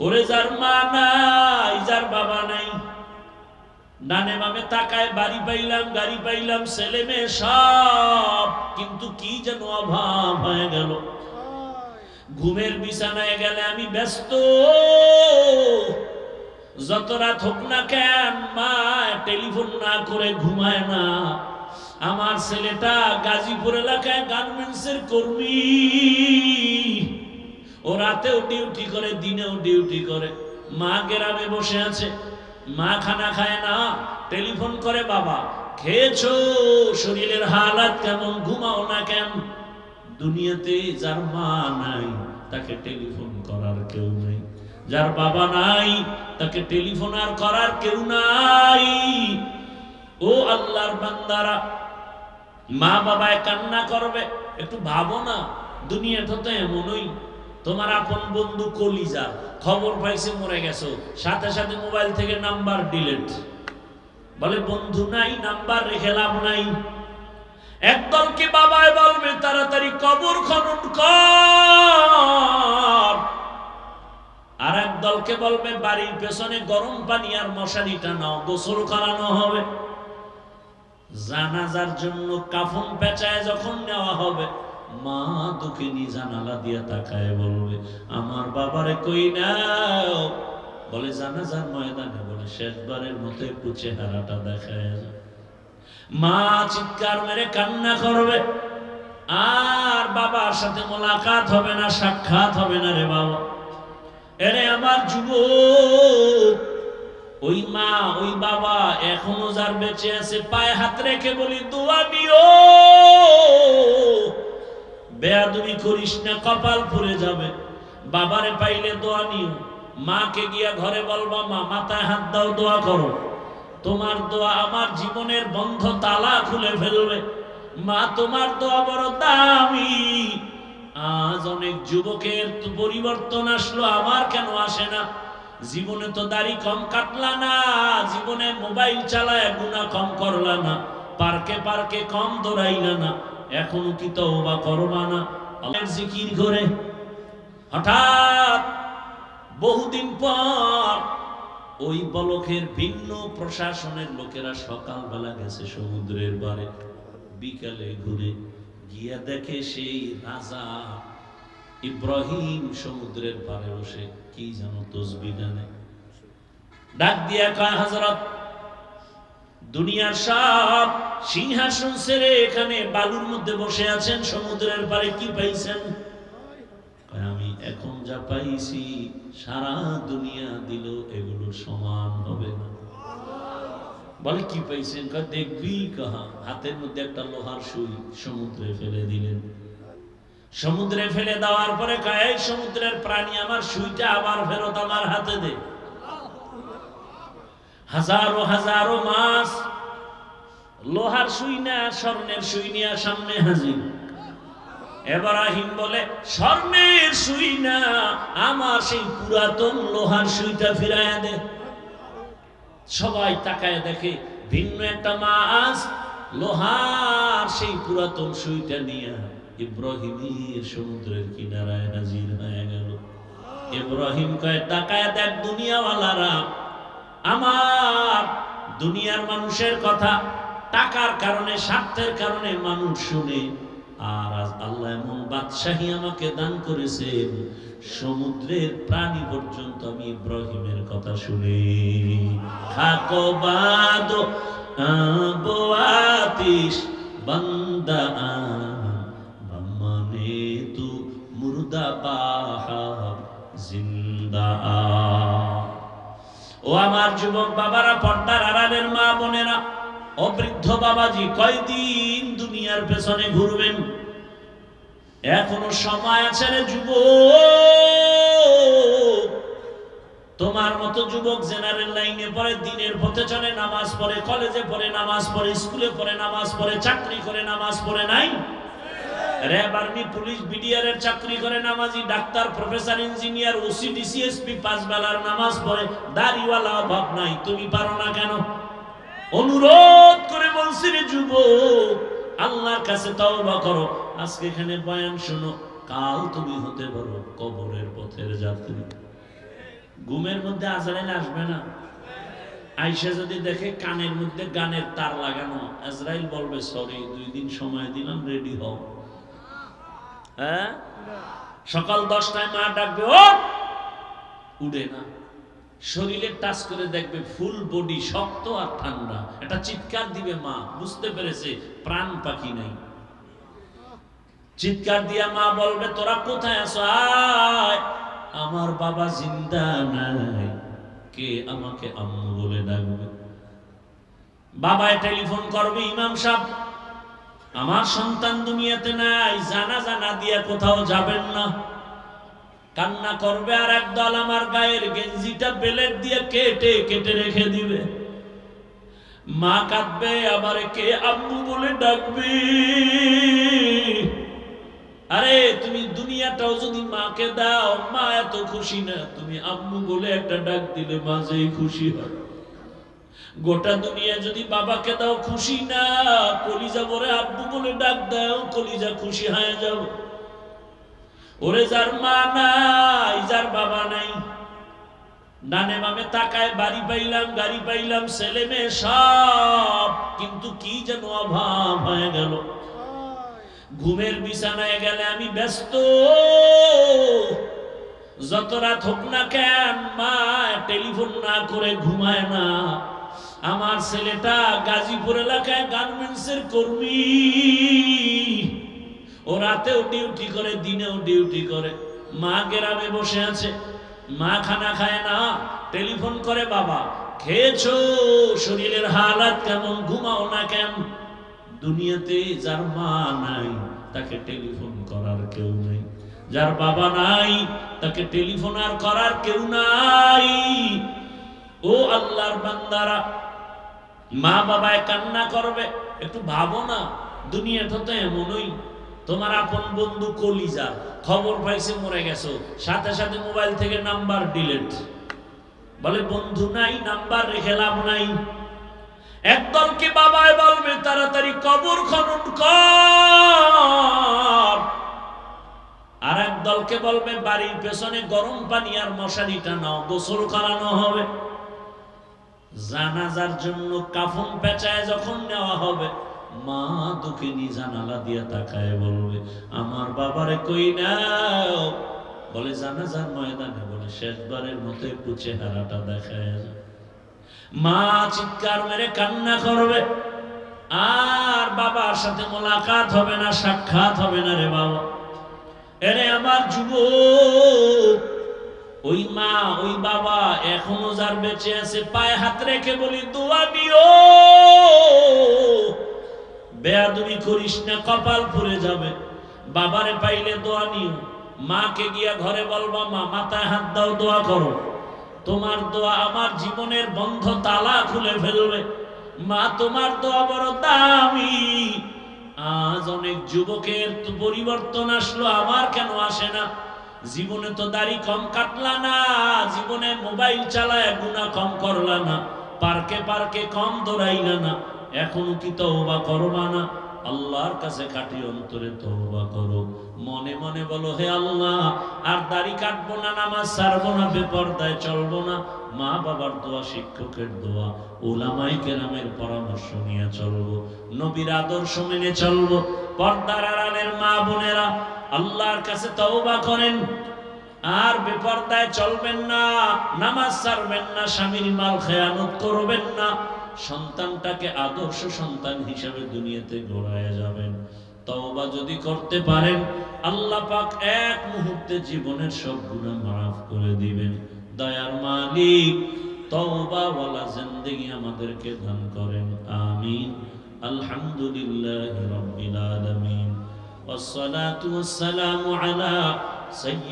ওরে যার মা নাই, যার বাবা নাই। ডানে মামে তাকায়, বাড়ি পাইলাম, গাড়ি পাইলাম, ছেলে মেয়ে সব, কিন্তু কি যেন অভাব হয়ে গেল। ঘুমের বিছানায় গেলে আমি ব্যস্ত। যত রাত হোক না কেন, মা টেলিফোন না করে ঘুমায় না। আমার ছেলেটা গাজীপুর এলাকায় গার্মেন্টসের কর্মী। ও রাতেও ডিউটি করে, দিনেও ডিউটি করে। মা গ্রামে বসে আছে। মা খানা খায় না। টেলিফোন করে, বাবা, খেয়েছো? শরীরের হালাত কেমন? ঘুমাও না কেন? দুনিয়াতে যার মা নাই, তাকে টেলিফোন করার কেউ নেই। যার বাবা নাই, তাকে টেলিফোন আর করার কেউ নাই। ও আল্লাহর বান্দারা মা বাবায় কান্না করবে। একটু ভাবো না, দুনিয়াটা তো এমনই। তোমার আপন বন্ধু কলিজা, খবর পাইছে, মরে গেছো। সাথে সাথে মোবাইল থেকে নাম্বার ডিলেট। বলে, বন্ধু নাই, নাম্বার রেখে লাভ নাই। একদলকে বাবায় বলবে, তাড়াতাড়ি কবর খনন কর। আর এক দলকে বলবে, বাড়ির পেছনে গরম পানি আর মশারি টানাও গোসল করানো হবে। জানাজার জন্য কাফন পেঁচায় যখন নেওয়া হবে মা দুঃখিনী জানালা দিয়ে তাকায় বলবে, আমার বাবারে কই নাও? বলে জানাজার ময়দানে বলে, শেষবারের মতো একটু চেহারাটা দেখায় মা চিৎকার মেরে কান্না করবে, আর বাবার সাথে মোলাকাত হবে না, সাক্ষাৎ হবে না রে বাবা। এরে আমার যুবক, ওই মা, ওই বাবা এখনও যার বেঁচে আছে, পায়ে হাত রেখে বলি, দোয়া দিও। বেয়াদুবি করিস না, কপাল পুড়ে যাবে। বাবারে পাইলে দোয়া নিও। মাকে গিয়া ঘরে বলবা মা মাথায় হাত দাও, দোয়া করো। তোমার দোয়া আমার জীবনের বন্ধ তালা খুলে ফেলবে। মা, তোমার দোয়া বড় দামি। আজ অনেক যুবকের পরিবর্তন আসলো আমার কেন আসে না? জীবনে তো দাড়ি কম কাটলা না, জীবনে মোবাইল চালায় গুণা কম করলা না, পার্কে পার্কে কম দৌড়াইলা না। এখনও কি তওবা করবা না? জিকির করে। হঠাৎ বহুদিন পর ওই বলকের ভিন্ন প্রশাসনের লোকেরা সকালবেলা গেছে সমুদ্রের বারে বিকালে ঘুরে গিয়া দেখে সেই রাজা ইব্রাহিম সমুদ্রের পারে বসে কি যেন তসবি গানে ডাক দিয়া কয় হজরত দুনিয়ার সব সিংহাসন ছেড়ে এখানে বালুর মধ্যে বসে আছেন, সমুদ্রের পারে কি পাইছেন? আমি এখন যা পাইছি, সারা দুনিয়া দিল, এগুলো সমান হবে না। বলে, কি পাইছেন? দেখবি কাহা, হাতের মধ্যে একটা লোহার সুই সমুদ্রে ফেলে দিলেন। সমুদ্রে ফেলে দেওয়ার পরে কয় সমুদ্রের প্রাণী আমার সুইটা আবার ফেরত আমার হাতে দে। হাজারো হাজারো মাস লোহার সুই না, স্বর্ণের সুই নিয়ে সামনে হাজির। এব্রাহিম বলে, স্বর্ণের সুই আমার সেই পুরাতন লোহার সুইটা দে। সবাই তাকায় দেখে, ভিন্ন একটা মাছ, লোহার সেই পুরাতন সুইটা নিয়ে ইব্রাহিমের সমুদ্রের কিনারায় হাজির হয়ে গেল। ইব্রাহিম কয়, তাকায় দেখ দুনিয়াওয়ালারা আমার দুনিয়ার মানুষের কথা, টাকার কারণে, স্বার্থের কারণে মানুষ শুনে, আর আল্লাহ এমন বাদশাহী আমাকে দান করেছেন, সমুদ্রের প্রাণী পর্যন্ত আমি ইব্রাহিমের কথা শুনি। খাকো বাদ আতিস বান্দা মুর্দা জিন্দা। ও আমার যুবক বাবারা, পর্দার আড়ালের মা বোনেরা, ও বৃদ্ধ বাবাজি, কয়দিন দুনিয়ার পেছনে ঘুরবেন? এখনও সময় আছে রে যুবক। তোমার মতো যুবক জেনারেল লাইনে পড়ে, দিনের পথে চলে, নামাজ পড়ে, কলেজে পড়ে, নামাজ পড়ে, স্কুলে পড়ে, নামাজ পড়ে, চাকরি করে, নামাজ পড়ে নাই? র্যাব আর্মি, পুলিশ বিডিআর চাকরি করে নামাজি, doctor, professor, engineer, OC, DC SP পাঁচ বেলার নামাজ পড়ে। দাড়িওয়ালা অভাব নাই, তুমি পারো না কেন? অনুরোধ করে বলছি রে যুবক, আল্লাহর কাছে তওবা করো। আজকে এখানে বয়ান শোনো, কাল তুমি হতে পারো কবরের পথের যাত্রী। ঘুমের মধ্যে আজরাইল আসবে না? আইসা যদি দেখে কানের মধ্যে গানের তার লাগানো, আজরাইল বলবে, সরি, দুই দিন সময় দিলাম রেডি হও। হ্যাঁ? সকাল দশটায় মা ডাকবে ও! উড়ে না। শরীরে টাচ করে দেখবে ফুল বডি শক্ত আর ঠান্ডা। এটা চিৎকার দিবে মা বুঝতে পেরেছে প্রাণ পাখি নাই। চিৎকার দিয়া মা বলবে তোরা কোথায় আছো? আয় আমার বাবা জিন্দা নাই। কে আমাকে আম্মু বলে ডাকবে? বাবায় টেলিফোন করবে ইমাম সাহেব আমার সন্তান দুনিয়াতে নাই, জানা জানা দিয়া কোথাও যাবেন না। কান্না করবে আর একদল আমার গায়ের গেঞ্জিটা বেলেট দিয়ে কেটে কেটে রেখে দিবে। মা কাঁদবে, আবার কে আম্মু বলে ডাকবে। আরে, তুমি দুনিয়াটাও যদি মাকে দাও, মা এত খুশি না, তুমি আম্মু বলে একটা ডাক দিলে মা যেই খুশি হয়। গোটা দুনিয়া যদি বাবাকে দাও খুশি না, কলিজা বলে আব্বু বলে ডাক দাও, কলিজা খুশি হয়ে যাও। ওরে যার মা নাই, যার বাবা নাই ডানে বামে তাকায়, বাড়ি পাইলাম, গাড়ি পাইলাম, ছেলে মেয়ে সব, কিন্তু কি যেন অভাব হয়ে গেল। ঘুমের বিছানায় গেলে আমি ব্যস্ত। যত রাত হোক না কেন, মা, টেলিফোন না করে ঘুমায় না। আমার ছেলেটা গাজীপুর এলাকায় গার্মেন্টসের কর্মী। ও রাতেও ডিউটি করে, দিনেও ডিউটি করে। মা গ্রামে বসে আছে। মা খানা খায় না, টেলিফোন করে, বাবা, খেয়েছো? শরীরের হালাত কেমন? ঘুমাও না কেন? দুনিয়াতে যার মা নাই, তাকে টেলিফোন করার কেউ নেই। যার বাবা নাই, তাকে টেলিফোন আর করার কেউ নাই। ও আল্লাহর বান্দারা মা বাবায় কান্না করবে। একটু ভাবো না দুনিয়াটা তো এমনই। তোমার আপন বন্ধু কলিজা, খবর পাইছে মরে গেছো। সাথে সাথে মোবাইল থেকে নাম্বার ডিলেট। বলে, বন্ধু নাই, নাম্বার রেখে লাভ নাই। একদলকে বাবায় বলবে, তাড়াতাড়ি কবর খনন কর। আর এক দলকে বলবে, বাড়ির পেছনে গরম পানি আর মশারিটা নাও, গোসল করানো হবে। জানাজার জন্য কাফন পেঁচায় যখন নেওয়া হবে, মা দুঃখিনী জানালা দিয়ে তাকায় বলবে, আমার বাবারে কই নাও? বলে জানাজার ময়দানে, বলে, শেষবারের মতো একটু চেহারাটা দেখায় মা চিৎকার মেরে কান্না করবে, আর বাবার সাথে মোলাকাত হবে না, সাক্ষাৎ হবে না রে বাবা। এরে আমার যুব ওই মা, ওই বাবা এখনও যার বেঁচে আছে, পায়ে হাত রেখে বলি, দোয়া দিও। বেয়াদুবি করিস না, কপাল পুড়ে যাবে। বাবারে পাইলে দোয়া নিও। মাকে গিয়া ঘরে বলবা, মা, মাথায় হাত দাও, দোয়া করো। তোমার দোয়া আমার জীবনের বন্ধ তালা খুলে ফেলবে। মা, তোমার দোয়া বড় দামি। আজ অনেক যুবকের পরিবর্তন আসলো, আমার কেন আসে না? জীবনে তো দাড়ি কম কাটলা না, জীবনে মোবাইল চালায় গুণা কম করলা না, পার্কে পার্কে কম দৌড়াইলা না, এখনও কি তওবা করবা না? আল্লাহর কাছে কাটি অন্তরে তওবা করো। মনে মনে বলো, হে আল্লাহ, আর দাড়ি কাটবো না, নামাজ ছাড়বো না, বেপরদায় চলবো না, মা বাবার দোয়া, শিক্ষকের দোয়া, ওলামাই কেরামের পরামর্শ নিয়ে চলবো, নবীর আদর্শ মেনে চলবো পর্দার আড়ালের মা বোনেরা, আল্লাহর কাছে তওবা করেন। আর বেপরদায় চলবেন না, নামাজ ছাড়বেন না, স্বামীর মাল খেয়ানত করবেন না। সন্তানটাকে আদর্শ সন্তান হিসাবে দুনিয়াতে গড়ায় যাবেন। তওবা যদি করতে পারেন, আল্লাহ পাক এক মুহূর্তে জীবনের সব গুনাহ মাফ করে দিবেন। দয়ার মালিক তওবা ওয়ালা জিন্দেগি আমাদেরকে দান করেন, আমিন। الحمد لله رب العالمين والصلاة والسلام على سيدنا